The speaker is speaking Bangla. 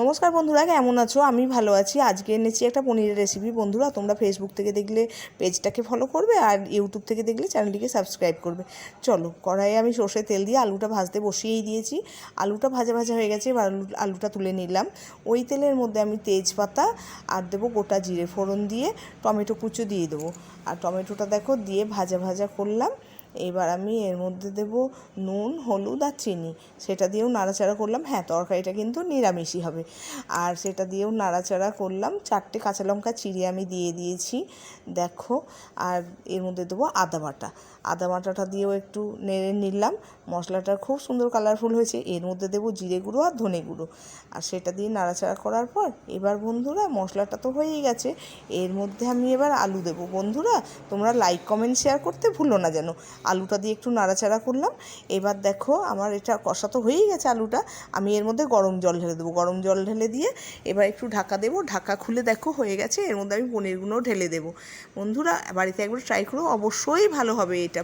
নমস্কার বন্ধুরা, কেমন আছো? আমি ভালো আছি। আজকে এনেছি একটা পনিরের রেসিপি বন্ধুরা। তোমরা ফেসবুক থেকে দেখলে পেজটাকে ফলো করবে আর ইউটিউব থেকে দেখলে চ্যানেলটিকে সাবস্ক্রাইব করবে। চলো, কড়াইয়ে আমি সর্ষে তেল দিয়ে আলুটা ভাজতে বসিয়েই দিয়েছি। আলুটা ভাজা ভাজা হয়ে গেছে, এবার আলু, আলুটা তুলে নিলাম। ওই তেলের মধ্যে আমি তেজপাতা আর দেবো গোটা জিরে ফোড়ন দিয়ে টমেটো কুচো দিয়ে দেবো। আর টমেটোটা দেখো দিয়ে ভাজা ভাজা করলাম। এবার আমি এর মধ্যে দেব নুন, হলুদ আর চিনি। সেটা দিয়েও নাড়াচাড়া করলাম। হ্যাঁ তরকারিটা কিন্তু নিরামিষই হবে। আর সেটা দিয়েও নাড়াচাড়া করলাম। চারটে কাঁচা লঙ্কা চিড়ে আমি দিয়ে দিয়েছি। দেখো, আর এর মধ্যে দেবো আদা বাটা। আদা বাটাটা দিয়েও একটু নেড়ে নিলাম। মশলাটা খুব সুন্দর কালারফুল হয়েছে। এর মধ্যে দেবো জিরে গুঁড়ো আর ধনে গুঁড়ো। আর সেটা দিয়ে নাড়াচাড়া করার পর, এবার বন্ধুরা, মশলাটা তো হয়েই গেছে। এর মধ্যে আমি এবার আলু দেবো। বন্ধুরা, তোমরা লাইক কমেন্ট শেয়ার করতে ভুলো না যেন। আলুটা দিয়ে একটু নাড়াচাড়া করলাম। এবার দেখো আমার এটা কষা তো হয়েই গেছে আলুটা। আমি এর মধ্যে গরম জল ঢেলে দেবো। গরম জল ঢেলে দিয়ে এবার একটু ঢাকা দেবো। ঢাকা খুলে দেখো হয়ে গেছে। এর মধ্যে আমি পনিরগুলোও ঢেলে দেবো। বন্ধুরা, বাড়িতে একবার ট্রাই করো। অবশ্যই ভালো হবে এটা।